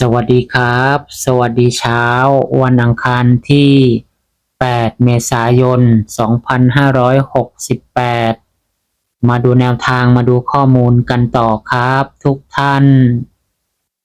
สวัสดีครับ สวัสดีเช้า วันอังคารที่ 8 เมษายน 2568 มาดูแนวทางมาดูข้อมูลกันต่อครับ ทุกท่าน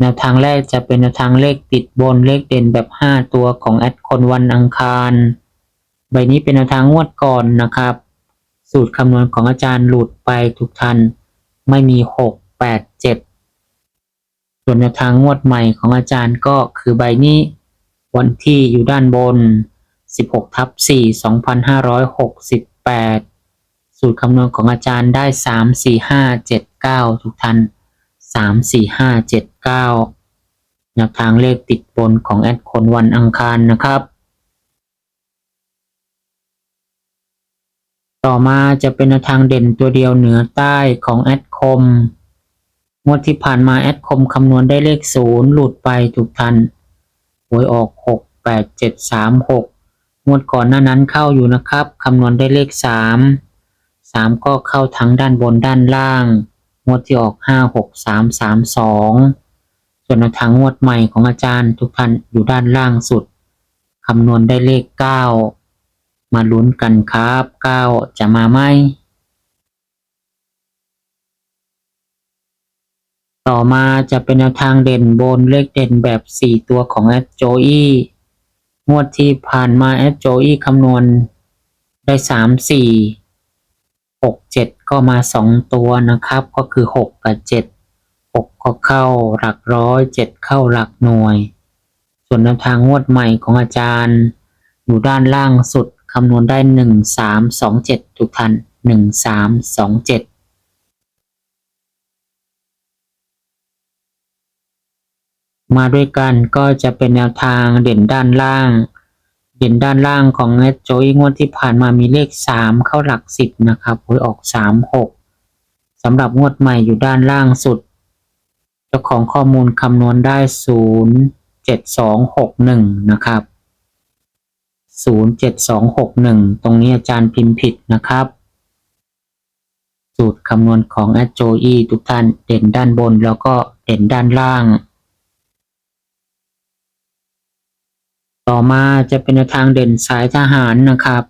แนวทางแรกจะเป็นแนวทางเลขติดบนเลขเด่นแบบ 5 ตัวของแอดคนวันอังคาร ใบนี้เป็นแนวทางงวดก่อนนะครับ สูตรคำนวณของอาจารย์หลุดไปทุกท่านไม่มี 6 8 7 ส่วนแนวทางงวดใหม่ของอาจารย์ก็คือใบนี้ วันที่อยู่ด้านบน 16ทับ4 2568 สูตรคำนวณของอาจารย์ได้ 3 4 5 7 9 ทุกท่าน 3 4 5 7 9 แนวทางเลขติดบนของแอดคนวันอังคารนะครับต่อมาจะเป็นแนวทางเด่นตัวเดียวเหนือใต้ของแอดคม งวดที่ผ่านมาแอดคมคำนวณได้เลขศูนย์หลุดไปทุกท่านหวยออกหกแปดเจ็ดสามหกงวดก่อนหน้านั้นเข้าอยู่นะครับคำนวณได้เลขสามสามก็เข้าทั้งด้านบนด้านล่าง งวดที่ออกห้าหกสามสามสองส่วนทางงวดใหม่ของอาจารย์ทุกท่านอยู่ด้านล่างสุดคำนวณได้เลขเก้ามาลุ้นกันครับเก้าจะมาไหม ต่อมาจะเป็นแนวทางเด่นบนเลขเด่นแบบ 4 ตัวของแอดโจอี้งวดที่ผ่านมาแอดโจอี้คำนวณได้ 3 4 6 7 ก็มา 2 ตัวนะครับ ก็คือ 6 กับ 7 6 ก็เข้าหลักร้อย 7 เข้าหลักหน่วย ส่วนแนวทางงวดใหม่ของอาจารย์ อยู่ด้านล่างสุดคำนวณได้ 1 3 2 7 ทุกท่าน1 3 2 7 มาด้วยกันก็จะเป็นแนวทางเด่นด้านล่าง เด่นด้านล่างของเอโจยงวดที่ผ่านมามีเลขสามเข้าหลักสิบนะครับหวยออกสามหกสำหรับงวดใหม่อยู่ด้านล่างสุด เจ้าของข้อมูลคำนวณได้ศูนย์เจ็ดสองหกหนึ่งนะครับศูนย์เจ็ดสองหกหนึ่งตรงนี้อาจารย์พิมพ์ผิดนะครับสูตรคำนวณของแอดโจอีทุกท่านเด่นด้านบนแล้วก็เด่นด้านล่าง ต่อมาจะเป็นทางเด่นสายทหารนะครับ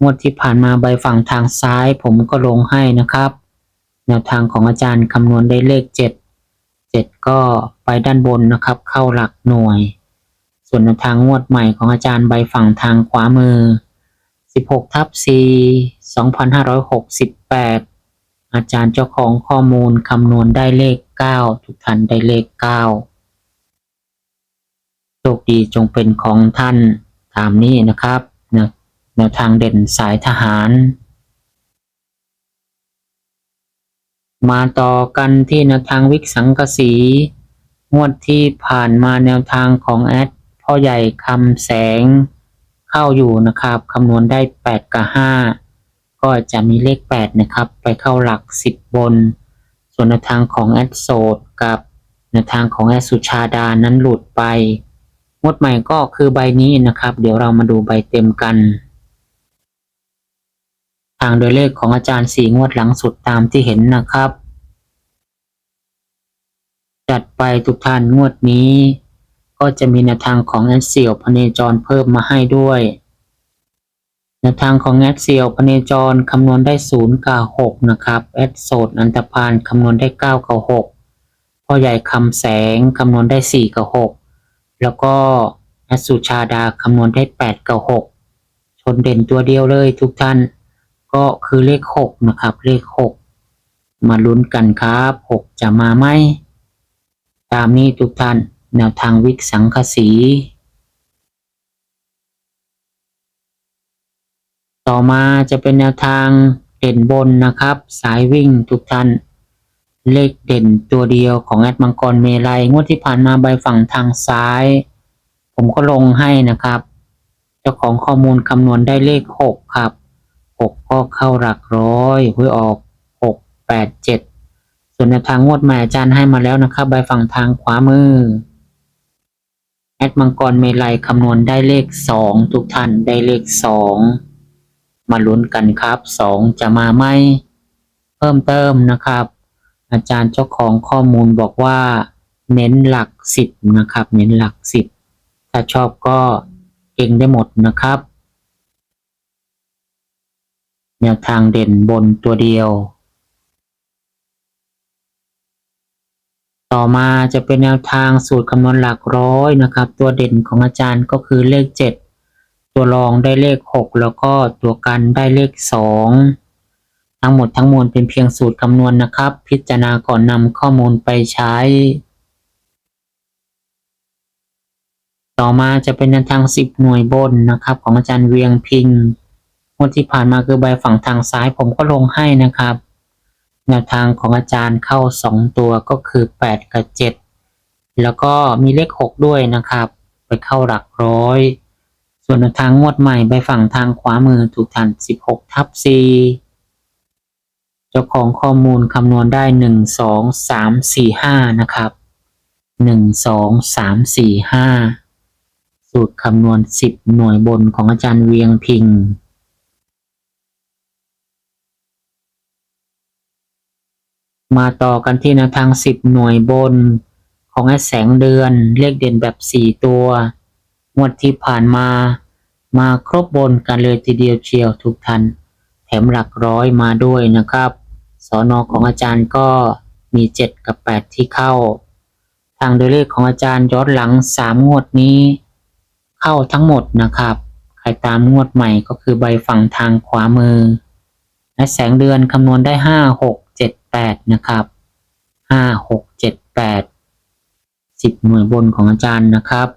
งวดที่ผ่านมาใบฝั่งทางซ้ายผมก็ลงให้นะครับ แนวทางของอาจารย์คำนวณได้เลข 7 7 ก็ไปด้านบนนะครับ เข้าหลักหน่วย ส่วนแนวทางงวดใหม่ของอาจารย์ใบฝั่งทางขวามือ 16ทับ4 2568 อาจารย์เจ้าของข้อมูลคำนวณได้เลข 9 ทุกท่านได้เลข 9 โชคดีจงเป็นของท่านตามนี้นะครับแนวแนวทางเด่นสายทหาร มาต่อกันที่แนวทางวิกสังกสีงวดที่ผ่านมาแนวทางของแอดพ่อใหญ่คำแสงเข้าอยู่นะครับคำนวณได้ 8 กับ 5 ก็จะมีเลข 8 นะครับ ไปเข้าหลัก 10 บน ส่วนแนวทางของแอดโสดกับแนวทางของแอดสุชาดานั้นหลุดไป งวดใหม่ก็คือใบนี้นะครับ เดี๋ยวเรามาดูใบเต็มกัน ทางโดยเลขของอาจารย์สีงวดหลังสุดตามที่เห็นนะครับ จัดไปทุกท่านงวดนี้ ก็จะมีแนวทางของแอดเซียวพเนจรเพิ่มมาให้ด้วยแนวทางของแอดเซียวพเนจรคำนวณได้0กับ6นะครับแอดโสดอันตพานคำนวณได้9กับ6พ่อใหญ่คำแสงคำนวณได้4กับ6 แล้วก็แอสุชาดาคำนวณได้8กับ6ชนเด่นตัวเดียวเลยทุกท่าน ก็คือเลข 6 นะครับ เลข 6 มาลุ้นกันครับ 6 จะมาไหม ตามนี้ทุกท่าน แนวทางวิกสังคสีต่อมาจะเป็นแนวทางเด่นบนนะครับ สายวิ่งทุกท่าน เลขเด่นตัวเดียวของแอดมังกรเมลัยงวดที่ผ่านมาใบฝั่งทางซ้าย ผมก็ลงให้นะครับ เจ้าของข้อมูลคำนวณได้เลขหกครับหกก็เข้าหลักร้อยหวยออกหกแปดเจ็ดส่วนแนทางงวดใหม่อาจารย์ให้มาแล้วนะครับ ใบฝั่งทางขวามือ แอดมังกรเมลัยคำนวณได้เลขสองทุกท่านได้เลขสองมาลุ้นกันครับสองจะมาไหมเพิ่มเติมนะครับ อาจารย์เจ้าของข้อมูลบอกว่า เน้นหลักสิบนะครับ เน้นหลักสิบถ้าชอบก็เก่งได้หมดนะครับ แนวทางเด่นบนตัวเดียว ต่อมาจะเป็นแนวทางสูตรคำนวณหลักร้อยนะครับ ตัวเด่นของอาจารย์ก็คือเลขเจ็ดตัวรองได้เลขหกแล้วก็ตัวกันได้เลขสอง ทั้งหมดทั้งมวลเป็นเพียงสูตรคำนวณนะครับ พิจารณาก่อนนำข้อมูลไปใช้ ต่อมาจะเป็นแนวทางสิบหน่วยบนนะครับ ของอาจารย์เวียงพิงงวดที่ผ่านมาคือใบฝั่งทางซ้ายผมก็ลงให้นะครับ แนวทางของอาจารย์เข้าสองตัวก็คือแปดกับเจ็ดแล้วก็มีเลขหกด้วยนะครับ ไปเข้าหลักร้อย ส่วนแนวทางงวดใหม่ใบฝั่งทางขวามือถูกทันสิบหกทับสี่ เจ้าของข้อมูลคำนวณได้หนึ่งสองสามสี่ห้านะครับหนึ่งสองสามสี่ห้าสูตรคำนวณสิบหน่วยบนของอาจารย์เวียงพิงมาต่อกันที่แนวทางสิบหน่วยบนของแสงเดือน เลขเด่นแบบสี่ตัว งวดที่ผ่านมา มาครบบนกันเลยทีเดียวเชียวทุกท่าน ถมหลักร้อยมาด้วยนะครับสอนอของอาจารย์ก็มีเจ็ดกับแปดที่เข้า ทางโดยเลขของอาจารย์ย้อนหลังสามงวดนี้ เข้าทั้งหมดนะครับ ใครตามงวดใหม่ก็คือใบฝั่งทางขวามือ และแสงเดือนคำนวณได้ห้าหกเจ็ดแปดนะครับห้าหกเจ็ดแปดสิบหน่วยบนของอาจารย์นะครับ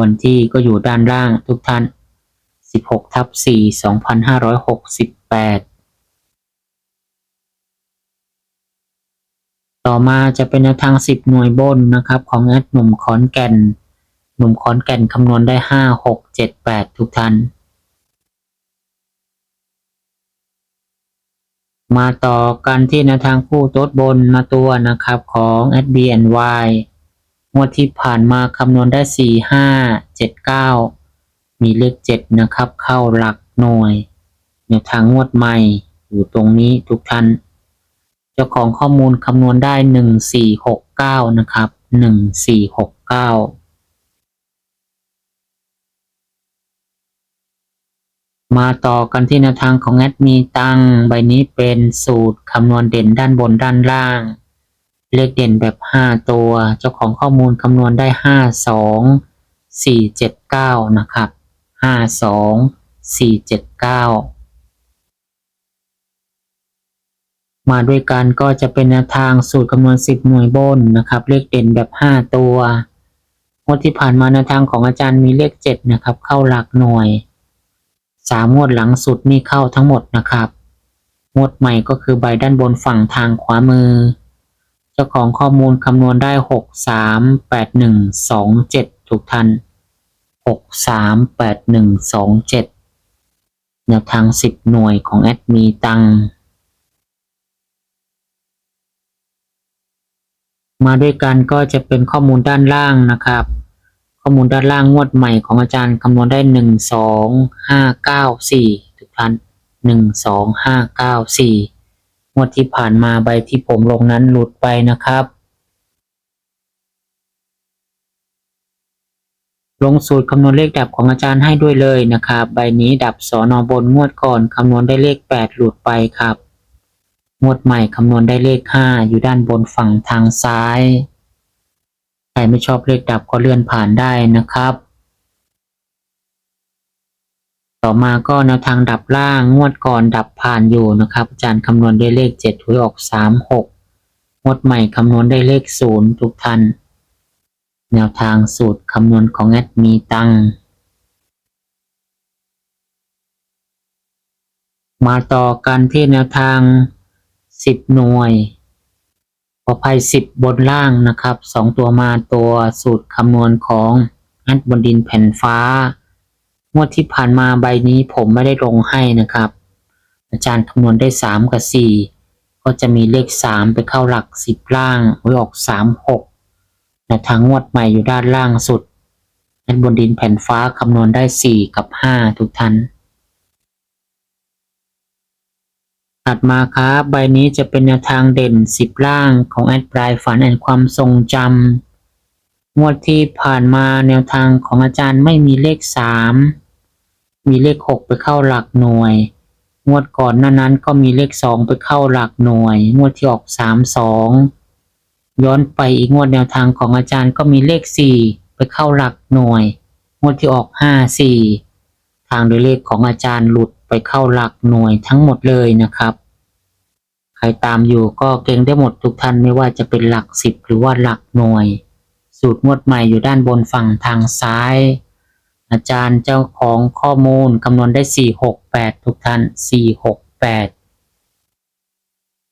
วันที่ก็อยู่ด้านล่างทุกท่าน สิบหกทับสี่สองพันห้าร้อยหกสิบแปดต่อมาจะเป็นแนวทางสิบหน่วยบนนะครับ ของแอดหนุ่มขอนแก่น หนุ่มขอนแก่นคำนวณได้ห้าหกเจ็ดแปดทุกท่าน มาต่อกันที่แนวทางคู่โต๊ดบนมาตัวนะครับของ s b n y งวดที่ผ่านมาคำนวณได้สี่ห้าเจ็ดเก้า มีเลขเจ็ดนะครับ เข้าหลักหน่วยแนวทางงวดใหม่อยู่ตรงนี้ทุกท่าน เจ้าของข้อมูลคำนวณได้หนึ่งสี่หกเก้านะครับหนึ่งสี่หกเก้ามาต่อกันที่แนวทางของแอดมีตังใบนี้เป็นสูตรคำนวณเด่นด้านบนด้านล่าง เลขเด่นแบบ 5 ตัว เจ้าของข้อมูลคำนวณได้ 5 2 4 7 9 นะครับ 5 2 4 7 9มาด้วยกันก็จะเป็นแนวทางสูตรคำนวณ 10 หน่วยบนนะครับ เลขเด่นแบบ 5 ตัวงวดที่ผ่านมาแนวทางของอาจารย์มีเลข 7 นะครับ เข้าหลักหน่วยสามงวดหลังสุดนี่เข้าทั้งหมดนะครับ งวดใหม่ก็คือใบด้านบนฝั่งทางขวามือ เจ้าของข้อมูลคำนวณได้หกสามแปดหนึ่งสองเจ็ดทุกท่าน หกสามแปดหนึ่งสองเจ็ดแนวทางสิบหน่วยของแอดมีตัง มาด้วยกันก็จะเป็นข้อมูลด้านล่างนะครับ ข้อมูลด้านล่างงวดใหม่ของอาจารย์คำนวณได้หนึ่งสองห้าเก้าสี่ทุกท่านหนึ่งสองห้าเก้าสี่งวดที่ผ่านมาใบที่ผมลงนั้นหลุดไปนะครับ ลงสูตรคำนวณเลขดับของอาจารย์ให้ด้วยเลยนะครับ ใบนี้ดับสอนอบนงวดก่อนคำนวณได้เลขแปดหลุดไปครับ งวดใหม่คำนวณได้เลขห้าอยู่ด้านบนฝั่งทางซ้าย ใครไม่ชอบเลขดับก็เลื่อนผ่านได้นะครับ ต่อมาก็แนวทางดับล่างงวดก่อนดับผ่านอยู่นะครับ อาจารย์คำนวณได้เลขเจ็ดหวยออกสามหกงวดใหม่คำนวณได้เลขศูนย์ทุกท่าน แนวทางสูตรคำนวณของแอดมีตัง มาต่อกันที่แนวทาง 10 หน่วยขอภัย 10 บนล่างนะครับ 2 ตัวมาตัวสูตรคำนวณของแอันบนดินแผ่นฟ้างวดที่ผ่านมาใบนี้ผมไม่ได้ลงให้นะครับ อาจารย์คำนวณได้ 3 กับ 4 ก็จะมีเลข 3 ไปเข้าหลัก 10 ล่างไว้ออก 3 6 แนวทางงวดใหม่อยู่ด้านล่างสุดอันบนดินแผ่นฟ้าคำนวณได้ 4 กับ 5 ทุกท่านถัดมาครับใบนี้จะเป็นแนวทางเด่น 10 ล่างของแอดปลายฝันแอนความทรงจำงวดที่ผ่านมาแนวทางของอาจารย์ไม่มีเลข 3 มีเลข 6 ไปเข้าหลักหน่วย งวดก่อนหน้านั้นก็มีเลข 2 ไปเข้าหลักหน่วย งวดที่ออก 3 2 ย้อนไปอีกงวดแนวทางของอาจารย์ก็มีเลข 4 ไปเข้าหลักหน่วย งวดที่ออก 5 4 ทางโดยเลขของอาจารย์หลุดไปเข้าหลักหน่วยทั้งหมดเลยนะครับ ใครตามอยู่ก็เก่งได้หมดทุกท่านไม่ว่าจะเป็นหลักสิบหรือว่าหลักหน่วย สูตรงวดใหม่อยู่ด้านบนฝั่งทางซ้าย อาจารย์เจ้าของข้อมูลคำนวณได้สี่หกแปดทุกท่านสี่หกแปด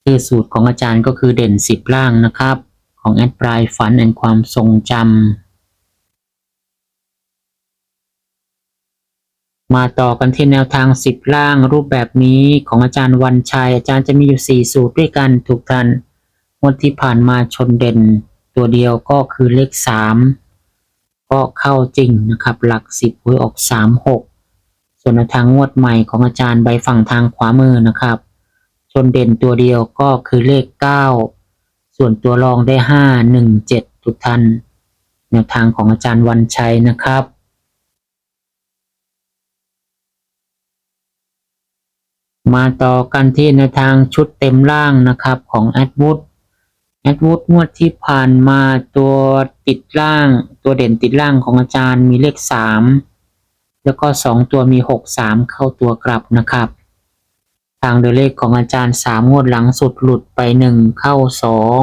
คือสูตรของอาจารย์ก็คือเด่นสิบล่างนะครับ ของแอดปลายฝันแอนความทรงจำ มาต่อกันที่แนวทางสิบล่างรูปแบบนี้ของอาจารย์วันชัย อาจารย์จะมีอยู่สี่สูตรด้วยกันทุกท่านงวดที่ผ่านมาชนเด่น ตัวเดียวก็คือเลขสามก็เข้าจริงนะครับ หลักสิบหวยออกสามหกส่วนทางงวดใหม่ของอาจารย์ใบฝั่งทางขวามือนะครับ ชนเด่นตัวเดียวก็คือเลขเก้า ส่วนตัวรองได้ห้าหนึ่งเจ็ดทุกท่านแนวทางของอาจารย์วันชัยนะครับมาต่อกันที่ในวทางชุดเต็มล่างนะครับของแอดวูดแอดวูดงวดที่ผ่านมาตัวติดล่าง ตัวเด่นติดล่างของอาจารย์มีเลขสามแล้วก็สองตัวมีหกสามเข้าตัวกลับนะครับ ทางโดยเลขของอาจารย์สามงวดหลังสุดหลุดไปหนึ่งเข้าสอง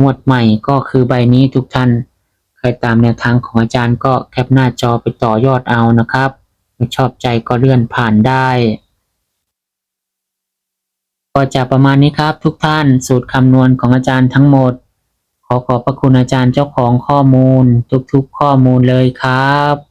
งวดใหม่ก็คือใบนี้ทุกท่านใครตามแนวทางของอาจารย์ก็แคปหน้าจอไปต่อยอดเอานะครับไม่ชอบใจก็เลื่อนผ่านได้ ก็จะประมาณนี้ครับทุกท่านสูตรคำนวณของอาจารย์ทั้งหมด ขอขอบพระคุณอาจารย์เจ้าของข้อมูลทุกๆข้อมูลเลยครับ